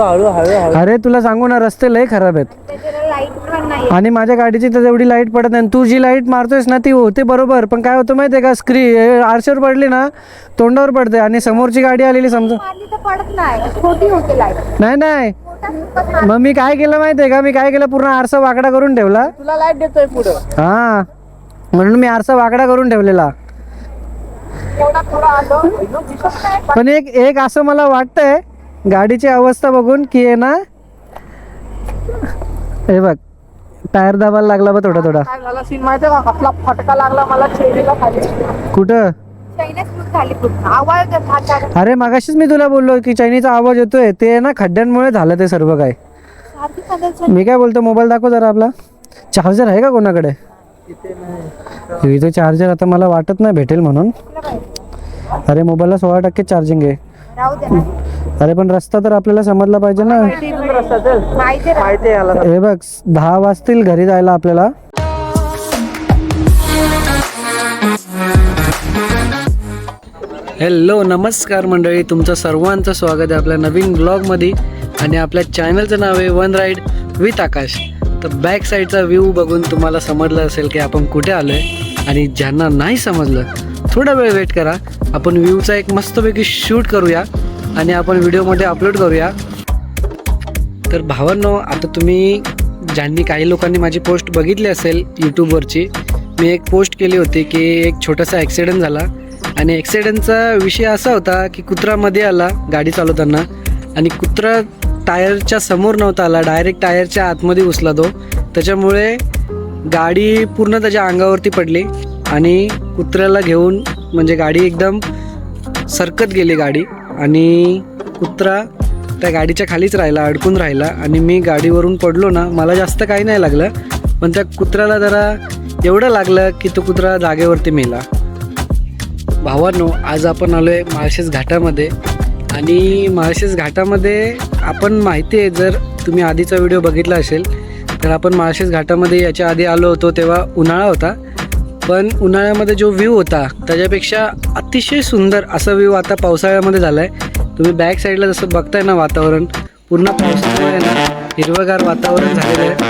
अरे तुला सांगू ना रस्ते लय खराब आहेत. त्याच्याला लाइट पण नाही आणि माझ्या गाडीची तर एवढी लाइट पडत नाही. तू जी लाइट मारतोयस ना ती होते बरोबर. पण काय होतं माहिती आहे का? स्क्री आरशावर पडली ना तोंडावर पडते. आणि समोरची गाडी आलेली समजा मारली तर पडत नाही. छोटी होते लाइट. नाही मग मी काय केलं माहिती आहे का? मी काय केलं? पूर्ण आरसा वाकडा करून ठेवला. तुला लाइट देतोय पुढं. हा. म्हणून मी आरसा वाकडा करून ठेवलेला. पण एक एक असं मला वाटतंय गाडीची अवस्था बघून की आहे ना? हे बग टायर दाबायला लागला बा थोडा थोडा. काय झाला? सीन माहितीये का? कसला फटका लागला मला चेहरीला खाली. कुठं? झाली पूर्ण आवाज अरे मागाशीच मी तुला बोललो की चायनीचा आवाज येतोय. ते ना खड्ड्यांमुळे झालं ते सर्व काय. सारखी मी काय बोलतो मोबाईल दाखव जरा आपला. चार्जर आहे का कोणाकडे? इथे चार्जर आता मला वाटत नाही भेटेल म्हणून. अरे मोबाईलला सोळा टक्के चार्जिंग आहे. राहू दे ना. अरे पण रस्ता तर आपल्याला समजला पाहिजे ना. हे बघ दहा वाजतील घरी जायला आपल्याला. हॅलो नमस्कार मंडळी. तुमचं सर्वांचं स्वागत आहे आपल्या नवीन ब्लॉगमध्ये आणि आपल्या चॅनलचं नाव आहे वन राईड विथ आकाश तर बॅक साईडचा व्ह्यू बघून तुम्हाला समजलं असेल की आपण कुठे आलो आहे आणि ज्यांना नाही समजलं थोडा वेळ वेट करा. आपण व्ह्यूचा एक मस्तपैकी शूट करूया. आणि आपण व्हिडिओमध्ये अपलोड करूया. तर भावांनो आता तुम्ही ज्यांनी काही लोकांनी माझी पोस्ट बघितली असेल यूट्यूबवरची मी एक पोस्ट केली होती की एक छोटासा ॲक्सिडेंट झाला. आणि ॲक्सिडेंटचा विषय असा होता की कुत्रा मध्ये आला गाडी चालवताना. आणि कुत्रा टायरच्या समोर नव्हता आला डायरेक्ट टायरच्या आतमध्ये घुसला तो. त्याच्यामुळे गाडी पूर्ण त्याच्या अंगावरती पडली आणि कुत्र्याला घेऊन म्हणजे गाडी एकदम सरकत गेली गाडी. आणि कुत्रा त्या गाडीच्या खालीच राहिला अडकून राहिला आणि मी गाडीवरून पडलो ना मला जास्त काही नाही लागलं पण त्या कुत्र्याला जरा एवढं लागलं की तो कुत्रा जागेवरती मेला. भावांनो आज आपण आलो आहे माळशेज घाटामध्ये आणि माळशेज घाटामध्ये आपण माहिती आहे जर तुम्ही आधीचा व्हिडिओ बघितला असेल तर आपण माळशेज घाटामध्ये याच्या आधी आलो होतो तेव्हा उन्हाळा होता. पण उन्हाळ्यामध्ये जो व्ह्यू होता त्याच्यापेक्षा अतिशय सुंदर असा व्ह्यू आता पावसाळ्यामध्ये झाला आहे तुम्ही बॅक साईडला जसं बघताय ना वातावरण पूर्ण पावसामुळे ना हिरवगार वातावरण झालेलं आहे.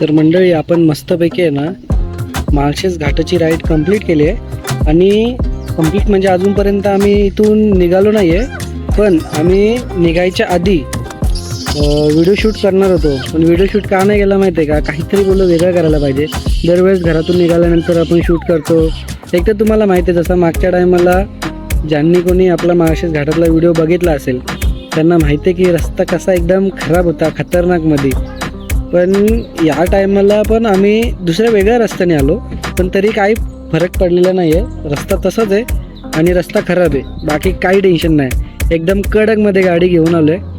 तर मंडळी आपण मस्तपैकी आहे ना माळशेज घाटाची राईड कंप्लीट केली आहे. आणि कंप्लीट म्हणजे अजूनपर्यंत आम्ही इथून निघालो नाही आहे पण आम्ही निघायच्या आधी व्हिडिओ शूट करणार होतो. पण व्हिडिओ शूट का नाही गेला माहिती आहे का? काहीतरी बोललं वेगळं करायला पाहिजे. दरवेळेस घरातून निघाल्यानंतर आपण शूट करतो. एक तर तुम्हाला माहिती आहे जसं मागच्या टायमाला ज्यांनी कोणी आपला माळशेज घाटातला व्हिडिओ बघितला असेल त्यांना माहिती आहे की रस्ता कसा एकदम खराब होता खतरनाकमध्ये. पण या टायमाला पण आम्ही दुसऱ्या वेगळ्या रस्त्याने आलो. पण तरी काही फरक पडलेला नाही आहे रस्ता तसाच आहे आणि रस्ता खराब आहे. बाकी काही टेन्शन नाही. एकदम कडकमध्ये गाडी घेऊन आलो आहे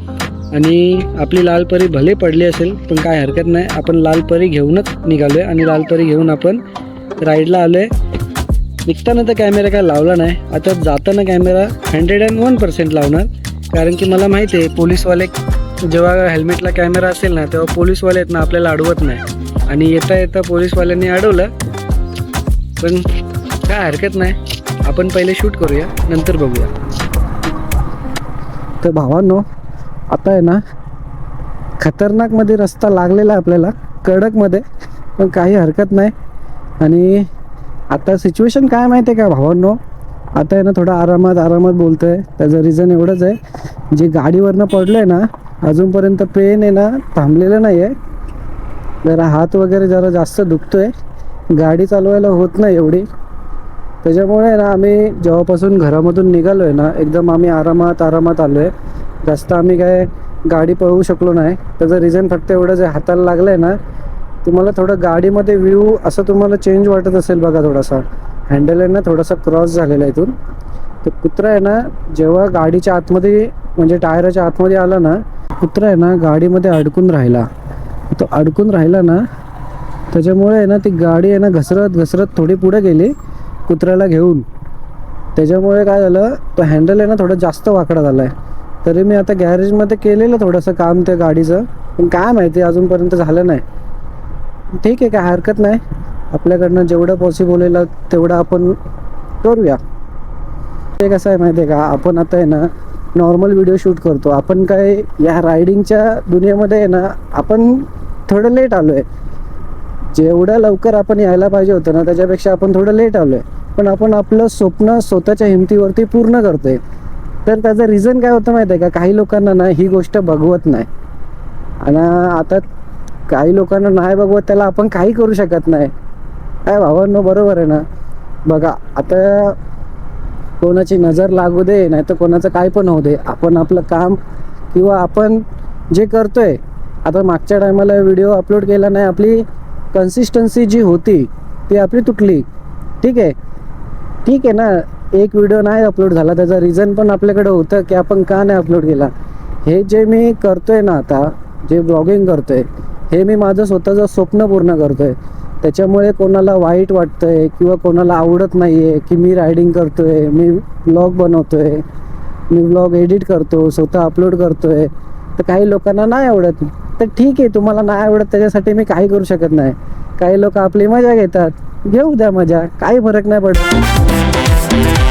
आणि आपली लालपरी भले पडली असेल पण काय हरकत नाही. आपण लालपरी घेऊनच निघालो आहे आणि लालपरी घेऊन आपण राईडला आलो आहे निघताना तर कॅमेरा काय लावला नाही. आता जाताना camera hundred and one percent लावणार. कारण की मला माहिती आहे पोलीसवाले जेव्हा हेल्मेटला कॅमेरा असेल ना तेव्हा पोलीसवाले आहेत ना आपल्याला अडवत नाही. आणि येता येता पोलीसवाल्यांनी अडवलं पण काय हरकत नाही. आपण पहिले शूट करूया नंतर बघूया. तर भावांनो आता आहे ना खतरनाकमध्ये रस्ता लागलेला आहे आपल्याला कडकमध्ये पण काही हरकत नाही. आणि आता सिच्युएशन काय माहिती आहे का भावांनो? आता आहे ना थोडं आरामात आरामात बोलतो आहे त्याचं रिझन एवढंच आहे. जे गाडीवरनं पडलं आहे ना अजूनपर्यंत पेन आहे ना थांबलेलं नाही आहे जरा हात वगैरे जरा जास्त दुखतोय. गाडी चालवायला होत नाही एवढी. त्याच्यामुळे ना आम्ही जेव्हापासून घरामधून निघालो आहे ना एकदम आम्ही आरामात आरामात आलो आहे जास्त आम्ही काय गाडी पळवू शकलो नाही. त्याचं रिझन फक्त एवढं जे हाताला लागलं आहे ना तुम्हाला थोडं गाडीमध्ये व्ह्यू असं तुम्हाला चेंज वाटत असेल बघा थोडासा. हँडल आहे ना थोडासा क्रॉस झालेला आहे इथून. तर कुत्रा आहे ना जेव्हा गाडीच्या आतमध्ये म्हणजे टायराच्या आतमध्ये आला ना कुत्रा आहे ना गाडीमध्ये अडकून राहिला. तो अडकून राहिला ना त्याच्यामुळे आहे ना ती गाडी आहे ना घसरत घसरत थोडी पुढे गेली कुत्र्याला घेऊन. त्याच्यामुळे काय झालं तो हँडल आहे ना थोडं जास्त वाकडा झाला आहे तरी मी आता गॅरेजमध्ये केलेलं थोडंसं काम त्या गाडीचं पण काय माहिती अजूनपर्यंत झालं नाही. ठीक आहे काय हरकत नाही. आपल्याकडनं जेवढं पॉसिबल होईल तेवढं आपण करूया. ते कसं आहे माहिती आहे का आपण आता आहे ना नॉर्मल व्हिडिओ शूट करतो. आपण काय या रायडिंगच्या दुनियेमध्ये आहे ना आपण थोडं लेट आलो आहे जेवढ्या लवकर आपण यायला पाहिजे होतं ना त्याच्यापेक्षा आपण थोडं लेट आलो आहे पण आपण आपलं स्वप्न स्वतःच्या हिमतीवरती पूर्ण करतोय. तर त्याचं रिझन काय होतं माहिती आहे का? काही लोकांना ना ही गोष्ट बघवत नाही. आणि आता काही लोकांना नाही बघवत त्याला आपण काही करू शकत नाही. काय भावांनो बरोबर आहे ना? बघा आता कोणाची नजर लागू दे नाही तर कोणाचं काय पण होऊ दे. आपण आपलं काम किंवा आपण जे करतोय आता मागच्या टायमाला व्हिडिओ अपलोड केला नाही आपली कन्सिस्टन्सी जी होती ती आपली तुटली. ठीक आहे? ठीक आहे ना? एक व्हिडिओ नाही अपलोड झाला त्याचा रिझन पण आपल्याकडे होतं की आपण का नाही अपलोड केला. हे जे मी करतोय ना आता जे ब्लॉगिंग करतोय हे मी माझं स्वतःचं स्वप्न पूर्ण करतोय. त्याच्यामुळे कोणाला वाईट वाटतंय किंवा कोणाला आवडत नाही आहे की मी रायडिंग करतोय मी ब्लॉग बनवतोय मी ब्लॉग एडिट करतो स्वतः अपलोड करतोय तर काही लोकांना नाही आवडत. तर ठीक आहे तुम्हाला नाही आवडत त्याच्यासाठी मी काही करू शकत नाही. काही लोक आपली मजा घेतात. घेऊ द्या मजा काही फरक नाही पडत.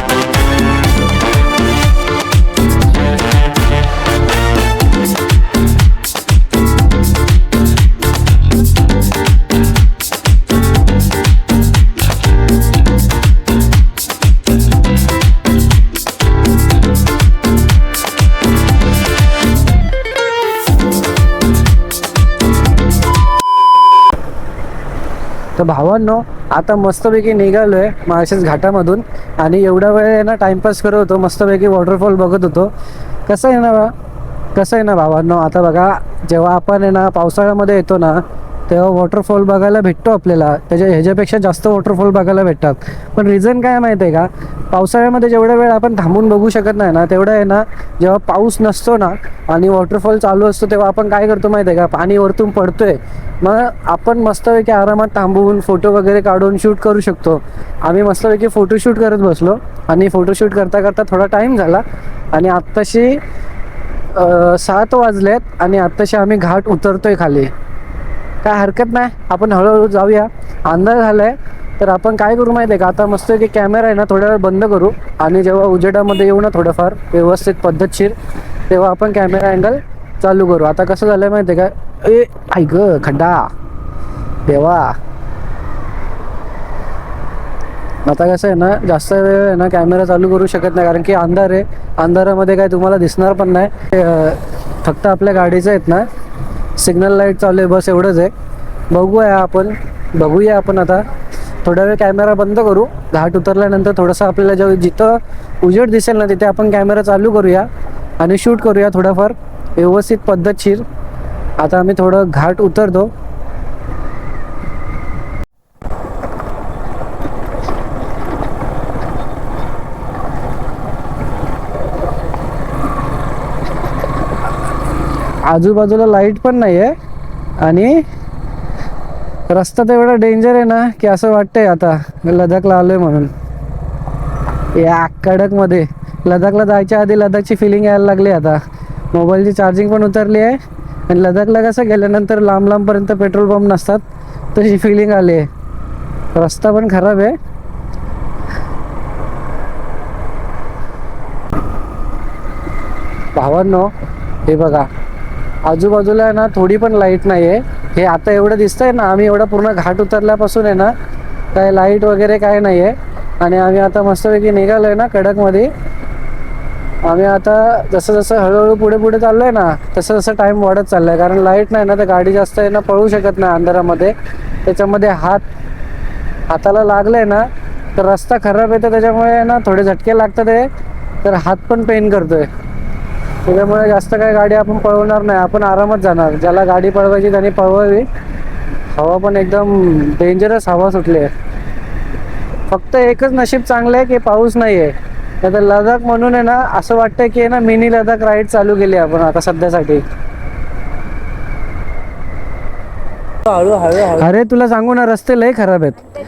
तर भावांनो आता मस्तपैकी निघालोय माळशेज घाटामधून आणि एवढा वेळ आहे ना टाइमपास करत होतो मस्तपैकी वॉटरफॉल बघत होतो. कसं आहे ना बा? कसं आहे ना भावांनो? आता बघा जेव्हा आपण आहे ना पावसाळ्यामध्ये येतो ना तेव्हा वॉटरफॉल बघायला भेटतो आपल्याला. त्याच्या ह्याच्यापेक्षा जास्त वॉटरफॉल बघायला भेटतात. पण रिझन काय माहिती आहे का? पावसाळ्यामध्ये जेवढा वेळ आपण थांबून बघू शकत नाही ना तेवढं आहे ना जेव्हा पाऊस नसतो ना आणि वॉटरफॉल चालू असतो तेव्हा आपण काय करतो माहिती आहे का? पाणी वरतून पडतोय. मग आपण मस्तपैकी आरामात थांबून फोटो वगैरे काढून शूट करू शकतो. आम्ही मस्तपैकी फोटोशूट करत बसलो आणि फोटोशूट करता करता थोडा टाईम झाला आणि आत्ताशी सात वाजलेत आणि आत्ताशी आम्ही घाट उतरतोय खाली. काय हरकत नाही आपण हळूहळू जाऊया. अंधार झालाय तर आपण काय करू माहिती आहे का? आता मस्त की कॅमेरा आहे ना थोड्या वेळ बंद करू. आणि जेव्हा उजेडामध्ये येऊ ना थोडंफार व्यवस्थित पद्धतशीर तेव्हा आपण कॅमेरा अँगल चालू करू. आता कसं झालंय माहिती आहे का? ए ऐक खड्डा. देवा. आता कसं आहे ना जास्त वेळ आहे ना कॅमेरा चालू करू शकत नाही कारण की अंधार आहे. अंधारामध्ये काय तुम्हाला दिसणार पण नाही. फक्त आपल्या गाडीचं आहेत ना सिग्नल लाइट चालू आहे बस एवढंच आहे. बघूया आपण बघूया आपण आता. थोडा वेळ कॅमेरा बंद करू. घाट उतरल्यानंतर थोडंसं आपल्याला जेव्हा जिथं उजेड दिसेल ना तिथे आपण कॅमेरा चालू करूया आणि शूट करूया थोडाफार. व्यवस्थित पद्धतशीर. आता आम्ही थोडं घाट उतरतो. आजूबाजूला लाइट पण नाही आहे आणि रस्ता तर एवढा डेंजर आहे ना की असं वाटतंय आता. लडाखला आलोय म्हणून. या कडकमध्ये. लडाखला जायच्या आधी लडाखची फिलिंग यायला लागली आता. मोबाईलची चार्जिंग पण उतरली आहे. आणि लडाखला कसं गेल्यानंतर लांब लांबपर्यंत पेट्रोल पंप नसतात तशी फिलिंग आली आहे. रस्ता पण खराब आहे. भावांनो हे बघा. आजूबाजूला आहे ना थोडी पण लाइट नाही आहे हे आता एवढं दिसतंय ना आम्ही एवढा पूर्ण घाट उतरल्यापासून आहे ना काय लाइट वगैरे काय नाही आहे आणि आम्ही आता मस्तपैकी निघालोय ना कडकमध्ये. आम्ही आता जसं जसं हळूहळू पुढे पुढे चाललोय ना तसं तसं टाईम वाढत चाललाय. कारण लाइट नाही ना तर गाडी जास्त आहे ना पळू शकत नाही अंधारामध्ये. त्याच्यामध्ये हात हाताला लागलंय ना तर रस्ता खराब येतो त्याच्यामुळे ना थोडे झटके लागतात आहे. तर हात पण पेन करतोय. त्याच्यामुळे जास्त काही गाडी आपण पळवणार नाही. आपण आरामात जाणार. ज्याला गाडी पळवायची त्याने पळवावी. हवा पण एकदम डेंजरस हवा सुटली आहे. फक्त एकच नशीब चांगलं आहे की पाऊस नाही आहे तर लडाख म्हणून आहे ना असं वाटतं की ना मिनी लडाख राईड चालू केली आपण आता सध्यासाठी. अरे तुला सांगू ना रस्ते लय खराब आहेत.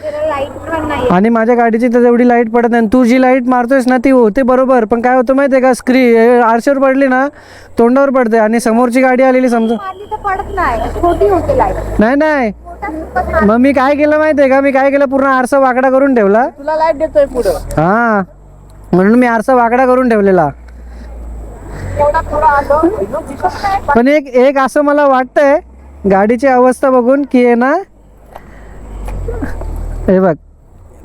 नाही आणि माझ्या गाडीची तर तेवढी लाइट पडत नाही. तू जी लाइट मारतोयस ना ती होते बरोबर. पण काय होतं माहिती आहे का स्क्री आरशावर पडली ना तोंडावर पडते. आणि समोरची गाडी आलेली समजा मारली तर पडत नाही. छोटी होते लाइट. नाही नाही. मग मी काय केलं माहिती आहे का? मी काय केलं? पूर्ण आरसा वाकडा करून ठेवला. तुला लाइट देतोय पुढं. हा. म्हणून मी आरसा वाकडा करून ठेवलेला. एवढा पण एक एक असं मला वाटतंय गाडीची अवस्था बघून की आहे ना हे बघ.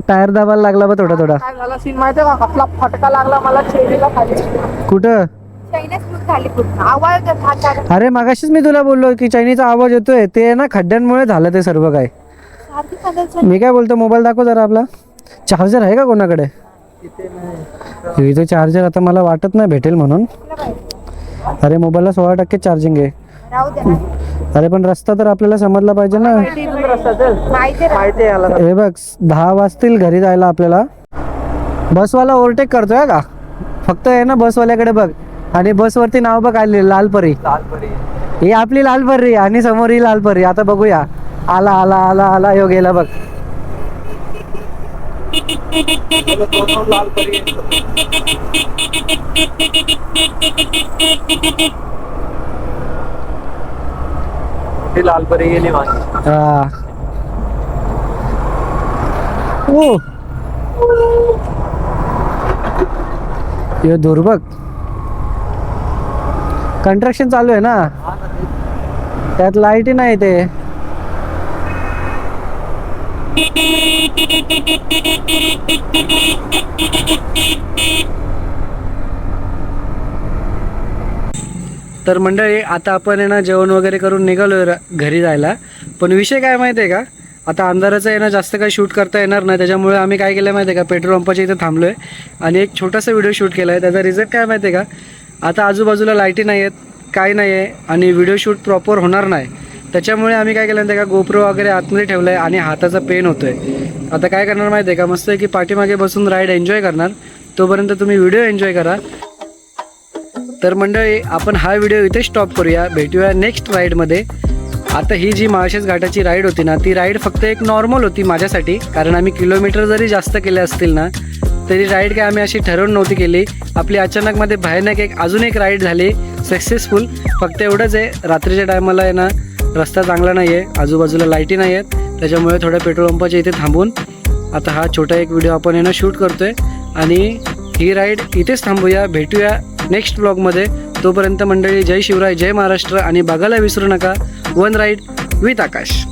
टायर दाबायला लागला बा थोडा थोडा. काय झाला सीन माहितीये का? कसला फटका लागला मला चेहरीला खाली. कुठं? चायनाच लूट झाली पूर्ण आवाज येत हात चालत अरे मागाशीच मी तुला बोललो की चायनीचा आवाज येतोय. ते ना खड्ड्यांमुळे झालं ते सर्व काय सारखी मी काय बोलतो मोबाईल दाखव जरा आपला. चार्जर आहे का कोणाकडे? इथे चार्जर आता मला वाटत नाही भेटेल म्हणून. अरे मोबाईलला सोळा टक्के चार्जिंग आहे. राहू दे ना. अरे पण रस्ता तर आपल्याला समजला पाहिजे ना. हे बघ दहा वाजतील घरी जायला आपल्याला. बसवाला ओव्हरटेक करतोय का? फक्त आहे ना बसवाल्याकडे बघ. आणि बसवरती नाव बघ आले लालपरी. ही आपली लालपरी आणि समोर ही लालपरी. आता बघूया. आला आला आला आला यो गेला बघ. लालपरी गेली माझी हा. ओ. यो दूर बघ. कंस्ट्रक्शन चालू आहे ना? त्यात लाईटी नाही ते. तर मंडळी आता आपण आहे ना जेवण वगैरे करून निघालो घरी जायला. पण विषय काय माहिती आहे का? आता अंधाराचं आहे ना जास्त काही शूट करता येणार नाही. त्याच्यामुळे आम्ही काय केलं माहिती आहे का? पेट्रोल पंपाच्या इथे थांबलो आहे आणि एक छोटासा व्हिडिओ शूट केला आहे त्याचा रिझल्ट काय माहिती आहे का? आता आजूबाजूला लाईटी नाही आहेत काय नाही आहे आणि व्हिडिओ शूट प्रॉपर होणार नाही. त्याच्यामुळे आम्ही काय केलं माहिती आहे का? गोप्रो वगैरे आतमध्ये ठेवलं आहे आणि हाताचा पेन होतो आहे आता काय करणार माहिती आहे का? मस्त आहे की पाठीमागे बसून राईड एन्जॉय करणार. तोपर्यंत तुम्ही व्हिडिओ एन्जॉय करा. तर मंडळी आपण हा व्हिडिओ इथे स्टॉप करूया. भेटूया नेक्स्ट राईडमध्ये आता ही जी माळशेज घाटाची राईड होती ना ती राईड फक्त एक नॉर्मल होती माझ्यासाठी. कारण आम्ही किलोमीटर जरी जास्त केले असतील ना तरी राईड काय आम्ही अशी ठरवून नव्हती केली. आपली अचानकमध्ये भयानक एक अजून एक राईड झाली सक्सेसफुल फक्त एवढंच आहे रात्रीच्या टायमाला आहे ना रस्ता चांगला नाही आहे आजूबाजूला लाईटी नाही आहेत त्याच्यामुळे थोड्या पेट्रोल पंपाच्या इथे थांबून आता हा छोटा एक व्हिडिओ आपण येणं शूट करतो आहे आणि ही राईड इथेच थांबूया. भेटूया नेक्स्ट ब्लॉगमध्ये. तोपर्यंत मंडळी जय शिवराय जय महाराष्ट्र आणि बघायला विसरू नका. One ride with Akash.